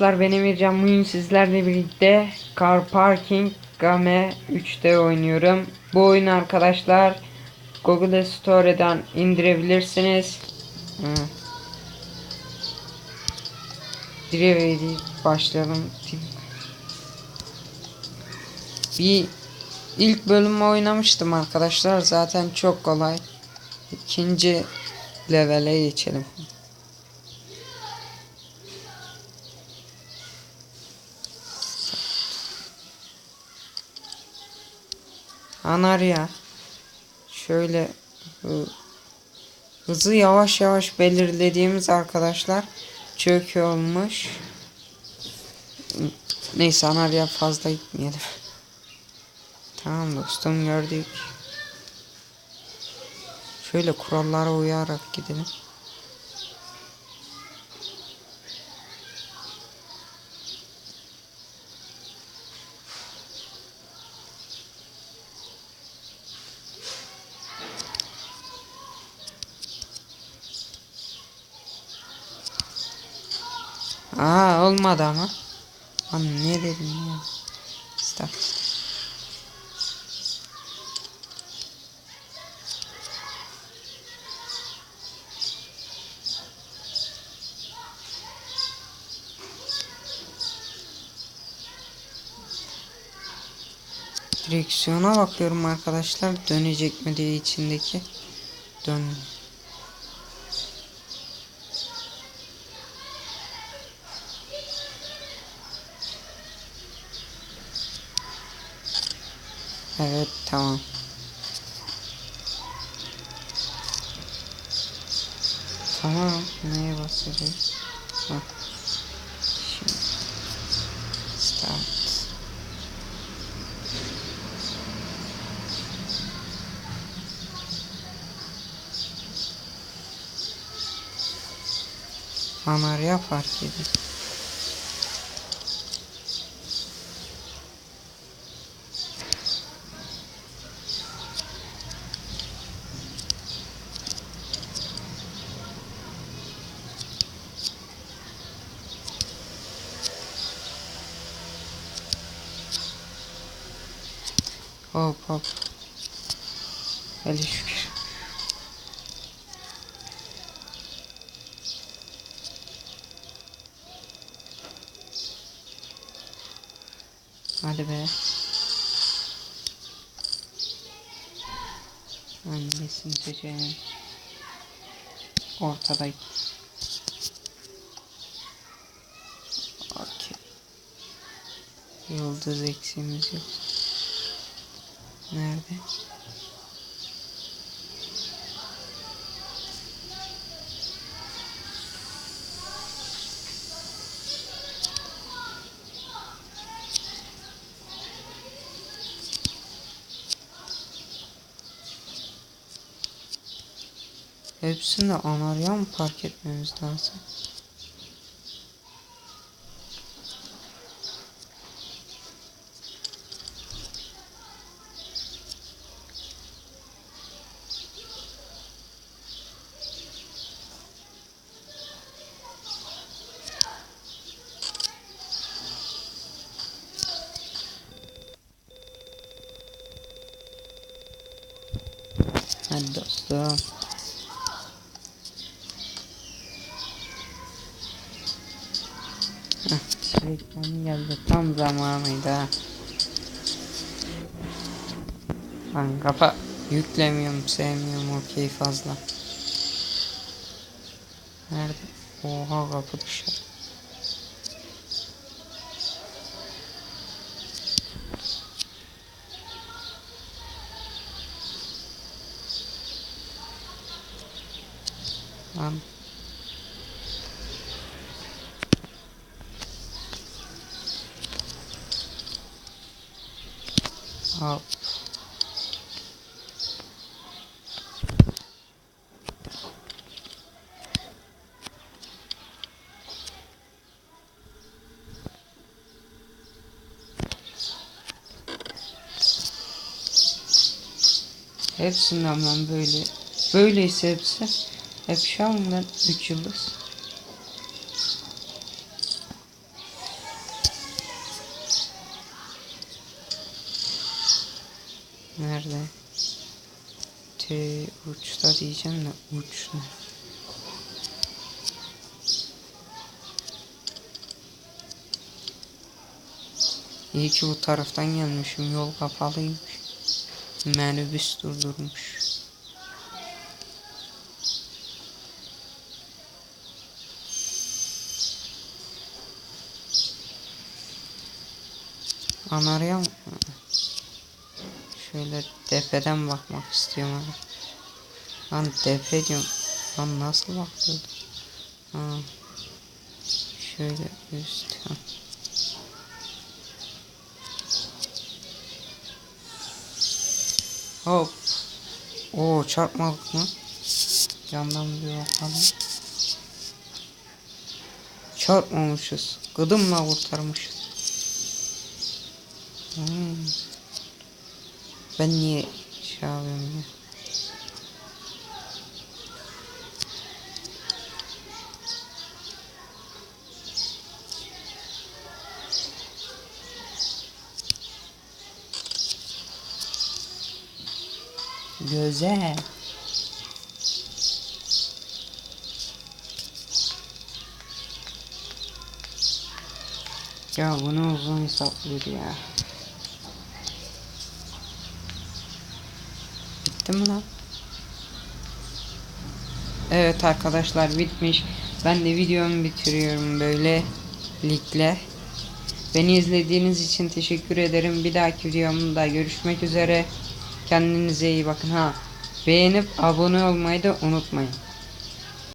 arkadaşlar ben Emircan bugün sizlerle birlikte Car Parking Game 3'te oynuyorum. Bu oyunu arkadaşlar Google Store'dan indirebilirsiniz. Direkt başlayalım. Bir ilk bölümü oynamıştım arkadaşlar. Zaten çok kolay. İkinci levele geçelim. Anarya. Şöyle hı- hızı yavaş yavaş belirlediğimiz arkadaşlar çöküyormuş. Neyse Anarya fazla gitmeyelim. Tamam dostum gördük. Şöyle kurallara uyarak gidelim. Aa olmadı ama. Lan ne dedim ya. Stop. Direksiyona bakıyorum arkadaşlar dönecek mi diye içindeki dön. Evet tamam. Tamam neye basacağız? Ha. Şimdi. Start. Fark edin. Hop hop. Hele şükür. Hadi be. Hangisini seçelim? Ortadaki. Okey. Yıldız eksiğimiz yok. Nerede? Hepsini anarya mı park etmemiz lazım? Hadi dostum. Reklam geldi. Tam zamanıydı ha. Ben kafa yüklemiyorum, sevmiyorum okey fazla. Nerede? Oha kapı dışarı. Lan Hop. Hepsinden ben böyle. Böyleyse hepsi. Hep şu ben 3 yıldız. Nerede? T uçta diyeceğim de uç ne? İyi ki bu taraftan gelmişim. Yol kapalıymış. Minibüs durdurmuş. Anarya mı? Şöyle tepeden bakmak istiyorum abi. Lan tepe diyorum. Lan nasıl bakıyordum? Ha. Şöyle üst. Hop. Oo çarpmadık mı? Yandan bir bakalım. Çarpmamışız. Gıdımla kurtarmışız. Hmm. Ben niye şey yapıyorum ya? Güzel. Ya bunu uzun hesaplıydı ya. Bitti mi lan? Evet arkadaşlar bitmiş. Ben de videomu bitiriyorum böyle ligle. Beni izlediğiniz için teşekkür ederim. Bir dahaki videomda görüşmek üzere. Kendinize iyi bakın ha. Beğenip abone olmayı da unutmayın.